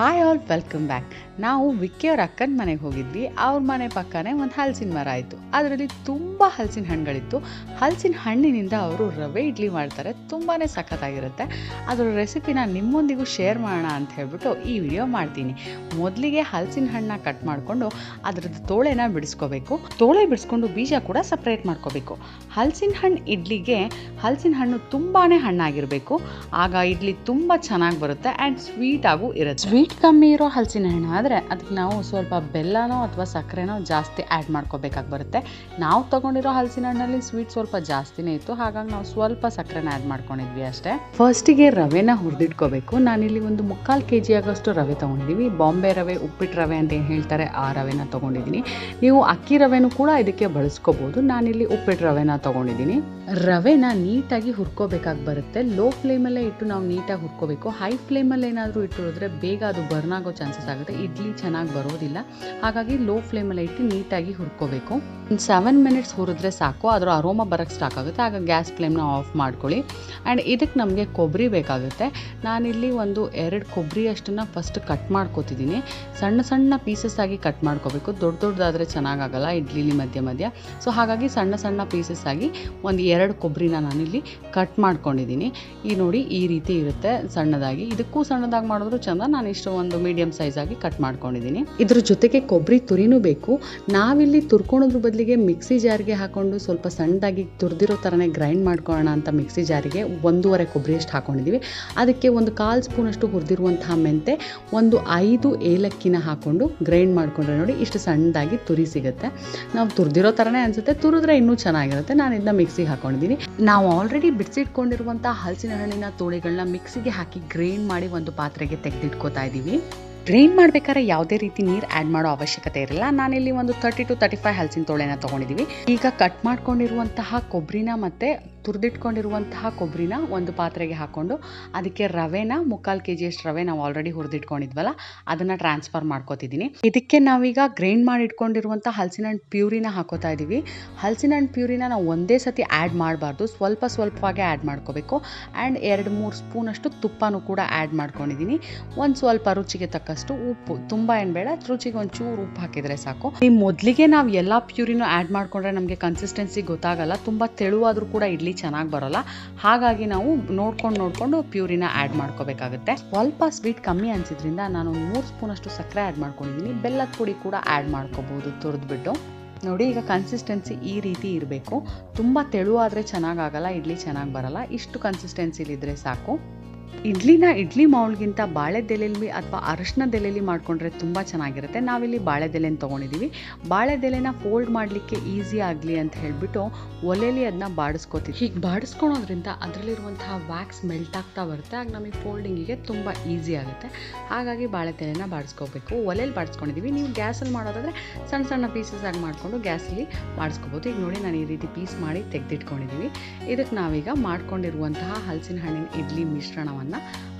Hi all welcome back ನಾವು ವಿಕ್ಕಿ ಅವ್ರ ಅಕ್ಕನ ಮನೆಗೆ ಹೋಗಿದ್ವಿ. ಅವ್ರ ಮನೆ ಪಕ್ಕನೇ ಒಂದು ಹಲಸಿನ ಮರ ಆಯಿತು ಅದರಲ್ಲಿ ತುಂಬ ಹಲಸಿನ ಹಣ್ಣುಗಳಿತ್ತು. ಹಲಸಿನ ಹಣ್ಣಿನಿಂದ ಅವರು ರವೆ ಇಡ್ಲಿ ಮಾಡ್ತಾರೆ. ತುಂಬಾ ಸಖತ್ತಾಗಿರುತ್ತೆ. ಅದರ ರೆಸಿಪಿನ ನಿಮ್ಮೊಂದಿಗೂ ಶೇರ್ ಮಾಡೋಣ ಅಂತ ಹೇಳ್ಬಿಟ್ಟು ಈ ವಿಡಿಯೋ ಮಾಡ್ತೀನಿ. ಮೊದಲಿಗೆ ಹಲಸಿನ ಹಣ್ಣನ್ನ ಕಟ್ ಮಾಡಿಕೊಂಡು ಅದರದ್ದು ತೋಳೆನ ಬಿಡಿಸ್ಕೋಬೇಕು. ತೋಳೆ ಬಿಡಿಸ್ಕೊಂಡು ಬೀಜ ಕೂಡ ಸಪ್ರೇಟ್ ಮಾಡ್ಕೋಬೇಕು. ಹಲಸಿನ ಹಣ್ಣು ಇಡ್ಲಿಗೆ ಹಲಸಿನ ಹಣ್ಣು ತುಂಬಾ ಹಣ್ಣಾಗಿರಬೇಕು. ಆಗ ಇಡ್ಲಿ ತುಂಬ ಚೆನ್ನಾಗಿ ಬರುತ್ತೆ ಆ್ಯಂಡ್ ಸ್ವೀಟಾಗೂ ಇರುತ್ತೆ. ಸ್ವೀಟ್ ಕಮ್ಮಿ ಇರೋ ಹಲಸಿನ ಹಣ್ಣು. ಆದರೆ ಅದಕ್ಕೆ ನಾವು ಸ್ವಲ್ಪ ಬೆಲ್ಲನೋ ಅಥವಾ ಸಕ್ಕರೆನೋ ಜಾಸ್ತಿ ಆ್ಯಡ್ ಮಾಡ್ಕೋಬೇಕಾಗಿ ಬರುತ್ತೆ. ನಾವು ತಗೊಂಡಿರೋ ಹಲಸಿನ ಹಣ್ಣಲ್ಲಿ ಸ್ವೀಟ್ ಸ್ವಲ್ಪ ಜಾಸ್ತಿನೇ ಇತ್ತು. ಹಾಗಾಗಿ ನಾವು ಸ್ವಲ್ಪ ಸಕ್ಕರೆನ ಆ್ಯಡ್ ಮಾಡ್ಕೊಂಡಿದ್ವಿ ಅಷ್ಟೇ. ಫಸ್ಟಿಗೆ ರವೆನ ಹುರಿದಿಟ್ಕೋಬೇಕು. ನಾನಿಲ್ಲಿ ಒಂದು ಮುಕ್ಕಾಲು ಕೆ ಜಿ ಆಗೋಷ್ಟು ರವೆ ತೊಗೊಂಡಿದ್ದೀವಿ ಬಾಂಬೆ ರವೆ ಉಪ್ಪಿಟ್ಟು ರವೆ ಅಂತ ಏನು ಹೇಳ್ತಾರೆ ಆ ರವೆನ ತೊಗೊಂಡಿದ್ದೀನಿ ನೀವು ಅಕ್ಕಿ ರವೆನೂ ಕೂಡ ಇದಕ್ಕೆ ಬಳಸ್ಕೋಬೋದು. ನಾನಿಲ್ಲಿ ಉಪ್ಪಿಟ್ಟು ರವೆನ ತೊಗೊಂಡಿದ್ದೀನಿ ರವೆನ ನೀಟಾಗಿ ಹುರ್ಕೋಬೇಕಾಗಿ ಬರುತ್ತೆ. ಲೋ ಫ್ಲೇಮಲ್ಲೇ ಇಟ್ಟು ನಾವು ನೀಟಾಗಿ ಹುರ್ಕೋಬೇಕು. ಹೈ ಫ್ಲೇಮಲ್ಲಿ ಏನಾದರೂ ಇಟ್ಟಿರೋದ್ರೆ ಬೇಗ ಅದು ಬರ್ನ್ ಆಗೋ ಚಾನ್ಸಸ್ ಆಗುತ್ತೆ. ಇಡ್ಲಿ ಚೆನ್ನಾಗಿ ಬರೋದಿಲ್ಲ. ಹಾಗಾಗಿ ಲೋ ಫ್ಲೇಮಲ್ಲೇ ಇಟ್ಟು ನೀಟಾಗಿ ಹುರ್ಕೋಬೇಕು. ಒಂದು ಸೆವೆನ್ ಮಿನಿಟ್ಸ್ ಹುರಿದ್ರೆ ಸಾಕು. ಅದರ ಅರೋಮ ಬರೋಕ್ಕೆ ಸ್ಟಾಕ್ ಆಗುತ್ತೆ. ಆಗ ಗ್ಯಾಸ್ ಫ್ಲೇಮ್ನ ಆಫ್ ಮಾಡ್ಕೊಳ್ಳಿ. ಆ್ಯಂಡ್ ಇದಕ್ಕೆ ನಮಗೆ ಕೊಬ್ಬರಿ ಬೇಕಾಗುತ್ತೆ. ನಾನಿಲ್ಲಿ ಒಂದು ಎರಡು ಕೊಬ್ಬರಿ ಅಷ್ಟನ್ನು ಫಸ್ಟ್ ಕಟ್ ಮಾಡ್ಕೋತಿದ್ದೀನಿ. ಸಣ್ಣ ಸಣ್ಣ ಪೀಸಸ್ ಆಗಿ ಕಟ್ ಮಾಡ್ಕೋಬೇಕು. ದೊಡ್ಡ ದೊಡ್ಡದಾದರೆ ಚೆನ್ನಾಗಾಗಲ್ಲ ಇಡ್ಲಿಲಿ ಮಧ್ಯ ಮಧ್ಯ. ಸೊ ಹಾಗಾಗಿ ಸಣ್ಣ ಸಣ್ಣ ಪೀಸಸ್ ಆಗಿ ಒಂದು ಎರಡು ಕೊಬ್ಬರಿನ ನಾನಿಲ್ಲಿ ಕಟ್ ಮಾಡ್ಕೊಂಡಿದ್ದೀನಿ. ಈ ನೋಡಿ ಈ ರೀತಿ ಇರುತ್ತೆ ಸಣ್ಣದಾಗಿ. ಇದಕ್ಕೂ ಸಣ್ಣದಾಗಿ ಮಾಡಿದ್ರು ಚಂದ. ನಾನು ಇಷ್ಟು ಒಂದು ಮೀಡಿಯಮ್ ಸೈಜ್ ಆಗಿ ಕಟ್ ಮಾಡ್ಕೊಂಡಿದ್ದೀನಿ. ಇದ್ರ ಜೊತೆಗೆ ಕೊಬ್ಬರಿ ತುರಿನೂ ಬೇಕು. ನಾವಿಲ್ಲಿ ತುರ್ಕೊಳೋದ್ರ ಬದಲಿಗೆ ಮಿಕ್ಸಿ ಜಾರಿಗೆ ಹಾಕೊಂಡು ಸ್ವಲ್ಪ ಸಣ್ಣದಾಗಿ ತುರಿದಿರೋ ಥರನೇ ಗ್ರೈಂಡ್ ಮಾಡ್ಕೊಳ್ಳೋಣ ಅಂತ ಮಿಕ್ಸಿ ಜಾರಿಗೆ ಒಂದೂವರೆ ಕೊಬ್ಬರಿ ಅಷ್ಟು ಹಾಕೊಂಡಿದ್ದೀವಿ. ಅದಕ್ಕೆ ಒಂದು ಕಾಲು ಸ್ಪೂನಷ್ಟು ಹುರಿದಿರುವಂತಹ ಮೆಂತೆ, ಒಂದು ಐದು ಏಲಕ್ಕಿನ ಹಾಕೊಂಡು ಗ್ರೈಂಡ್ ಮಾಡಿಕೊಂಡ್ರೆ ನೋಡಿ ಇಷ್ಟು ಸಣ್ಣದಾಗಿ ತುರಿ ಸಿಗುತ್ತೆ. ನಾವು ತುರಿದಿರೋ ಥರನೇ ಅನಿಸುತ್ತೆ. ತುರಿದ್ರೆ ಇನ್ನೂ ಚೆನ್ನಾಗಿರುತ್ತೆ. ನಾನು ಇದನ್ನ ಮಿಕ್ಸಿಗೆ ಹಾಕೊಂಡಿದ್ದೀನಿ ನಾವು ಆಲ್ರೆಡಿ ಬಿಡಿಸಿಟ್ಕೊಂಡಿರುವಂಥ ಹಲಸಿನ ಹಣ್ಣಿನ ತೋಳಿಗಳನ್ನ ಮಿಕ್ಸಿಗೆ ಹಾಕಿ ಗ್ರೈಂಡ್ ಮಾಡಿ ಒಂದು ಪಾತ್ರೆಗೆ ತೆಗೆದಿಟ್ಕೋತಾ ಇದ್ದೀವಿ ಗ್ರೈಂಡ್ ಮಾಡ್ಬೇಕಾದ್ರೆ ಯಾವುದೇ ರೀತಿ ನೀರು ಆ್ಯಡ್ ಮಾಡೋ ಅವಶ್ಯಕತೆ ಇರಲ್ಲ. ನಾನಿಲ್ಲಿ ಒಂದು ತರ್ಟಿ ಟು ತರ್ಟಿ ಫೈವ್ ಹಲಸಿನ ತೋಳೆನ ತೊಗೊಂಡಿದ್ದೀವಿ ಈಗ ಕಟ್ ಮಾಡ್ಕೊಂಡಿರುವಂತಹ ಕೊಬ್ಬರಿನ ಮತ್ತು ತುರಿದಿಟ್ಕೊಂಡಿರುವಂತಹ ಕೊಬ್ಬರಿನ ಒಂದು ಪಾತ್ರೆಗೆ ಹಾಕ್ಕೊಂಡು ಅದಕ್ಕೆ ರವೆನ, ಮುಕ್ಕಾಲು ಕೆ ಜಿಯಷ್ಟು ರವೆ ನಾವು ಆಲ್ರೆಡಿ ಹುರಿದಿಟ್ಕೊಂಡಿದ್ವಲ್ಲ, ಅದನ್ನು ಟ್ರಾನ್ಸ್ಫರ್ ಮಾಡ್ಕೋತಿದ್ದೀನಿ ಇದಕ್ಕೆ ನಾವೀಗ ಗ್ರೈಂಡ್ ಮಾಡಿ ಇಟ್ಕೊಂಡಿರುವಂಥ ಹಲಸಿನ ಹಣ್ಣು ಪ್ಯೂರಿನ ಹಾಕೋತಾ ಇದ್ದೀವಿ ಹಲಸಿನ ಹಣ್ಣು ಪ್ಯೂರಿನ ನಾವು ಒಂದೇ ಸತಿ ಆ್ಯಡ್ ಮಾಡಬಾರ್ದು, ಸ್ವಲ್ಪ ಸ್ವಲ್ಪವಾಗೇ ಆ್ಯಡ್ ಮಾಡ್ಕೋಬೇಕು. ಆ್ಯಂಡ್ ಎರಡು ಮೂರು ಸ್ಪೂನಷ್ಟು ತುಪ್ಪನೂ ಕೂಡ ಆ್ಯಡ್ ಮಾಡ್ಕೊಂಡಿದ್ದೀನಿ ಒಂದು ಸ್ವಲ್ಪ ರುಚಿಗೆ ತಕ್ಕಷ್ಟು ಉಪ್ಪು, ತುಂಬ ಏನು ಬೇಡ, ರುಚಿಗೆ ಒಂಚೂರು ಉಪ್ಪು ಹಾಕಿದರೆ ಸಾಕು. ಈ ಮೊದಲಿಗೆ ನಾವು ಎಲ್ಲ ಪ್ಯೂರಿನೂ ಆ್ಯಡ್ ಮಾಡ್ಕೊಂಡ್ರೆ ನಮಗೆ ಕನ್ಸಿಸ್ಟೆನ್ಸಿ ಗೊತ್ತಾಗಲ್ಲ, ತುಂಬ ತೆಳುವಾದರೂ ಕೂಡ ಇಡ್ಲಿ ಚೆನ್ನಾಗಿ ಬರೋಲ್ಲ. ಹಾಗಾಗಿ ನಾವು ನೋಡ್ಕೊಂಡು ನೋಡಿಕೊಂಡು ಪ್ಯೂರಿನ ಆ್ಯಡ್ ಮಾಡ್ಕೋಬೇಕಾಗುತ್ತೆ. ಸ್ವಲ್ಪ ಸ್ವೀಟ್ ಕಮ್ಮಿ ಅನಿಸಿದ್ರಿಂದ ನಾನು ಮೂರು ಸ್ಪೂನಷ್ಟು ಸಕ್ಕರೆ ಆ್ಯಡ್ ಮಾಡ್ಕೊಂಡಿದ್ದೀನಿ ಬೆಲ್ಲದ ಪುಡಿ ಕೂಡ ಆ್ಯಡ್ ಮಾಡ್ಕೋಬೋದು ತುರಿದ್ಬಿಟ್ಟು. ನೋಡಿ, ಈಗ ಕನ್ಸಿಸ್ಟೆನ್ಸಿ ಈ ರೀತಿ ಇರಬೇಕು. ತುಂಬ ತೆಳುವಾದರೆ ಚೆನ್ನಾಗಾಗಲ್ಲ ಇಡ್ಲಿ ಚೆನ್ನಾಗಿ ಬರಲ್ಲ. ಇಷ್ಟು ಕನ್ಸಿಸ್ಟೆನ್ಸಿಲಿದ್ರೆ ಸಾಕು. ಇಡ್ಲಿನ ಇಡ್ಲಿ ಮೌಲ್ಗಿಂತ ಬಾಳೆದೆಲೆಲಿ ಅಥವಾ ಅರಶಿನದೆಲೆಲಿ ಮಾಡಿಕೊಂಡ್ರೆ ತುಂಬ ಚೆನ್ನಾಗಿರುತ್ತೆ. ನಾವಿಲ್ಲಿ ಬಾಳೆದೆಲೆನ ತೊಗೊಂಡಿದ್ದೀವಿ ಬಾಳೆದೆಲೆನ ಫೋಲ್ಡ್ ಮಾಡಲಿಕ್ಕೆ ಈಸಿ ಆಗಲಿ ಅಂತ ಹೇಳಿಬಿಟ್ಟು ಒಲೆಯಲ್ಲಿ ಅದನ್ನ ಬಾಡಿಸ್ಕೋತೀವಿ. ಹೀಗೆ ಬಾಡಿಸ್ಕೊಳೋದ್ರಿಂದ ಅದರಲ್ಲಿರುವಂತಹ ವ್ಯಾಕ್ಸ್ ಮೆಲ್ಟ್ ಆಗ್ತಾ ಬರುತ್ತೆ. ಆಗ ನಮಗೆ ಫೋಲ್ಡಿಂಗಿಗೆ ತುಂಬ ಈಸಿ ಆಗುತ್ತೆ. ಹಾಗಾಗಿ ಬಾಳೆದೆಲೆನ ಬಾಡಿಸ್ಕೋಬೇಕು. ಒಲೆಯಲ್ಲಿ ಬಾಡಿಸ್ಕೊಂಡಿದ್ದೀವಿ ನೀವು ಗ್ಯಾಸಲ್ಲಿ ಮಾಡೋದಾದರೆ ಸಣ್ಣ ಸಣ್ಣ ಪೀಸಸ್ ಆಗಿ ಮಾಡಿಕೊಂಡು ಗ್ಯಾಸಲ್ಲಿ ಬಾಡಿಸ್ಕೋಬೋದು. ಈಗ ನೋಡಿ ನಾನು ಈ ರೀತಿ ಪೀಸ್ ಮಾಡಿ ತೆಗೆದಿಟ್ಕೊಂಡಿದ್ದೀವಿ ಇದಕ್ಕೆ ನಾವೀಗ ಮಾಡ್ಕೊಂಡಿರುವಂತಹ ಹಲಸಿನ ಹಣ್ಣಿನ ಇಡ್ಲಿ ಮಿಶ್ರಣವನ್ನು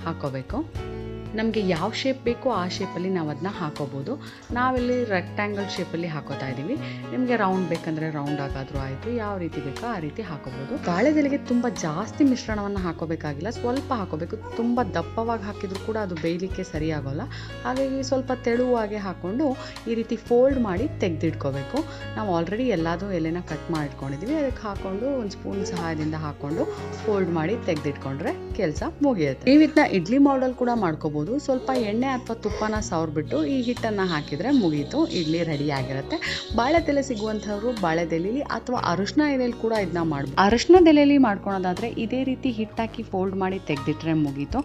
ಹಾಕೋಬೇಕು. ನಮಗೆ ಯಾವ ಶೇಪ್ ಬೇಕೋ ಆ ಶೇಪಲ್ಲಿ ನಾವು ಅದನ್ನ ಹಾಕೋಬೋದು. ನಾವಿಲ್ಲಿ ರೆಕ್ಟ್ಯಾಂಗಲ್ ಶೇಪಲ್ಲಿ ಹಾಕೋತಾ ಇದ್ದೀವಿ. ನಿಮಗೆ ರೌಂಡ್ ಬೇಕಂದರೆ ರೌಂಡ್ ಆಗಾದರೂ ಆಯಿತು. ಯಾವ ರೀತಿ ಬೇಕೋ ಆ ರೀತಿ ಹಾಕೋಬೋದು. ಬಾಳೆದೆಲೆಗೆ ತುಂಬ ಜಾಸ್ತಿ ಮಿಶ್ರಣವನ್ನು ಹಾಕೋಬೇಕಾಗಿಲ್ಲ. ಸ್ವಲ್ಪ ಹಾಕೋಬೇಕು. ತುಂಬ ದಪ್ಪವಾಗಿ ಹಾಕಿದರೂ ಕೂಡ ಅದು ಬೇಯಲಿಕ್ಕೆ ಸರಿಯಾಗೋಲ್ಲ ಹಾಗಾಗಿ ಸ್ವಲ್ಪ ತೆಳುವಾಗೆ ಹಾಕ್ಕೊಂಡು ಈ ರೀತಿ ಫೋಲ್ಡ್ ಮಾಡಿ ತೆಗೆದಿಟ್ಕೋಬೇಕು. ನಾವು ಆಲ್ರೆಡಿ ಎಲ್ಲದೂ ಎಲೆನ ಕಟ್ ಮಾಡ್ಕೊಂಡಿದೀವಿ ಅದಕ್ಕೆ ಹಾಕ್ಕೊಂಡು ಒಂದು ಸ್ಪೂನ್ ಸಹಾಯದಿಂದ ಹಾಕ್ಕೊಂಡು ಫೋಲ್ಡ್ ಮಾಡಿ ತೆಗೆದಿಟ್ಕೊಂಡ್ರೆ ಕೆಲಸ ಮುಗಿಯುತ್ತೆ. ಈ ಇದನ್ನ ಇಡ್ಲಿ ಮಾಡಲ್ ಕೂಡ ಮಾಡ್ಕೋಬೋದು. ಸ್ವಲ್ಪ ಎಣ್ಣೆ ಅಥವಾ ತುಪ್ಪನ ಸವರ್ಬಿಟ್ಟು ಈ ಹಿಟ್ಟನ್ನು ಹಾಕಿದರೆ ಮುಗೀತು. ಇಡ್ಲಿ ರೆಡಿ ಆಗಿರುತ್ತೆ. ಬಾಳೆದೆಲೆ ಸಿಗುವಂಥವ್ರು ಬಾಳೆದೆಲೆಯಲ್ಲಿ ಅಥವಾ ಅರಿಶಿನ ಎಲೆಯಲ್ಲಿ ಕೂಡ ಇದನ್ನ ಮಾಡ್ಬೋದು ಅರಿಶಿನದೆಲೆಯಲ್ಲಿ ಮಾಡ್ಕೊಳೋದಾದರೆ ಇದೇ ರೀತಿ ಹಿಟ್ಟಾಕಿ ಫೋಲ್ಡ್ ಮಾಡಿ ತೆಗೆದಿಟ್ರೆ ಮುಗೀತು.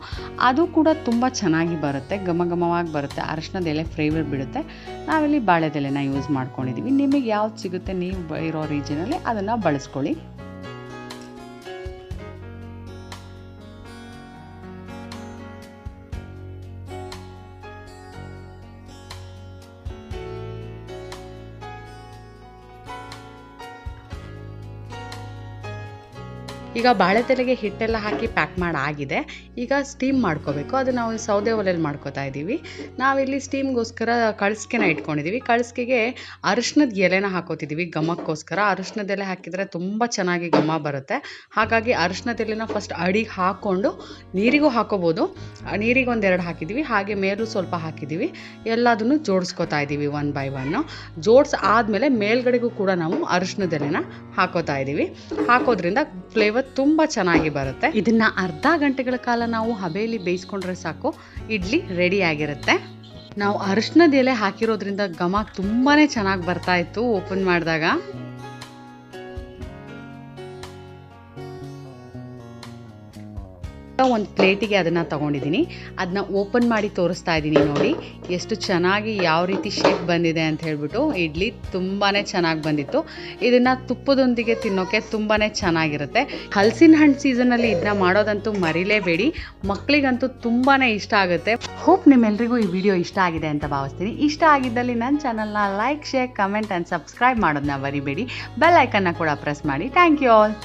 ಅದು ಕೂಡ ತುಂಬ ಚೆನ್ನಾಗಿ ಬರುತ್ತೆ. ಘಮ ಘಮವಾಗಿ ಬರುತ್ತೆ. ಅರಶಿನದೆಲೆ ಫ್ಲೇವರ್ ಬಿಡುತ್ತೆ. ನಾವಿಲ್ಲಿ ಬಾಳೆದೆಲೆನ ಯೂಸ್ ಮಾಡ್ಕೊಂಡಿದ್ದೀವಿ ನಿಮಗೆ ಯಾವ್ದು ಸಿಗುತ್ತೆ ನೀವು ಇರೋ ರೀಜನಲ್ಲಿ ಅದನ್ನು ಬಳಸ್ಕೊಳ್ಳಿ. ಈಗ ಬಾಳೆ ತಲೆಗೆ ಹಿಟ್ಟೆಲ್ಲ ಹಾಕಿ ಪ್ಯಾಕ್ ಮಾಡಿ ಆಗಿದೆ. ಈಗ ಸ್ಟೀಮ್ ಮಾಡ್ಕೋಬೇಕು. ಅದು ನಾವು ಸೌದೆ ಒಲೆಯಲ್ಲಿ ಮಾಡ್ಕೋತಾ ಇದ್ದೀವಿ ನಾವಿಲ್ಲಿ ಸ್ಟೀಮ್ಗೋಸ್ಕರ ಕಳ್ಸ್ಕೆನ ಇಟ್ಕೊಂಡಿದ್ದೀವಿ ಕಳ್ಸ್ಕೆಗೆ ಅರಿಶಿನದ ಎಲೆನ ಹಾಕೋತಿದ್ದೀವಿ ಘಮಕ್ಕೋಸ್ಕರ. ಅರಿಶಿನದ ಎಲೆ ಹಾಕಿದರೆ ತುಂಬ ಚೆನ್ನಾಗಿ ಘಮ ಬರುತ್ತೆ. ಹಾಗಾಗಿ ಅರಿಶಿನದ ಎಲೆನ ಫಸ್ಟ್ ಅಡಿಗೆ ಹಾಕ್ಕೊಂಡು ನೀರಿಗೂ ಹಾಕೋಬೋದು. ನೀರಿಗೆ ಒಂದೆರಡು ಹಾಕಿದ್ದೀವಿ ಹಾಗೆ ಮೇಲೂ ಸ್ವಲ್ಪ ಹಾಕಿದ್ದೀವಿ ಎಲ್ಲದನ್ನು ಜೋಡಿಸ್ಕೋತಾ ಇದ್ದೀವಿ ಒನ್ ಬೈ ಒನ್ನು ಜೋಡ್ಸ್ ಆದಮೇಲೆ ಮೇಲ್ಗಡೆಗೂ ಕೂಡ ನಾವು ಅರಿಶಿನದ ಎಲೆನ ಹಾಕೋತಾ ಇದ್ದೀವಿ ಹಾಕೋದ್ರಿಂದ ಫ್ಲೇವರ್ ತುಂಬ ಚೆನ್ನಾಗಿ ಬರುತ್ತೆ. ಇದನ್ನ ಅರ್ಧ ಗಂಟೆಗಳ ಕಾಲ ನಾವು ಹಬೆಯಲ್ಲಿ ಬೇಯಿಸ್ಕೊಂಡ್ರೆ ಸಾಕು. ಇಡ್ಲಿ ರೆಡಿ ಆಗಿರುತ್ತೆ. ನಾವು ಅರಿಶಿನದ ಎಲೆ ಹಾಕಿರೋದ್ರಿಂದ ಘಮ ತುಂಬಾ ಚೆನ್ನಾಗಿ ಬರ್ತಾ ಇತ್ತು ಓಪನ್ ಮಾಡಿದಾಗ. ಒಂದು ಪ್ಲೇಟಿಗೆ ಅದನ್ನು ತಗೊಂಡಿದ್ದೀನಿ ಅದನ್ನ ಓಪನ್ ಮಾಡಿ ತೋರಿಸ್ತಾ ಇದ್ದೀನಿ ನೋಡಿ. ಎಷ್ಟು ಚೆನ್ನಾಗಿ ಯಾವ ರೀತಿ ಶೇಪ್ ಬಂದಿದೆ ಅಂತ ಹೇಳ್ಬಿಟ್ಟು ಇಡ್ಲಿ ತುಂಬಾ ಚೆನ್ನಾಗಿ ಬಂದಿತ್ತು. ಇದನ್ನು ತುಪ್ಪದೊಂದಿಗೆ ತಿನ್ನೋಕ್ಕೆ ತುಂಬಾ ಚೆನ್ನಾಗಿರುತ್ತೆ. ಹಲಸಿನ ಹಣ್ಣು ಸೀಸನಲ್ಲಿ ಇದನ್ನ ಮಾಡೋದಂತೂ ಮರಿಲೇಬೇಡಿ. ಮಕ್ಕಳಿಗಂತೂ ತುಂಬಾ ಇಷ್ಟ ಆಗುತ್ತೆ. ಹೋಪ್ ನಿಮ್ಮೆಲ್ರಿಗೂ ಈ ವಿಡಿಯೋ ಇಷ್ಟ ಆಗಿದೆ ಅಂತ ಭಾವಿಸ್ತೀನಿ. ಇಷ್ಟ ಆಗಿದ್ದಲ್ಲಿ ನನ್ನ ಚಾನಲ್ನ like share comment and subscribe ಮಾಡೋದನ್ನ ಬರಿಬೇಡಿ ಬೆಲ್ ಐಕನ್ನ ಕೂಡ ಪ್ರೆಸ್ ಮಾಡಿ. Thank you all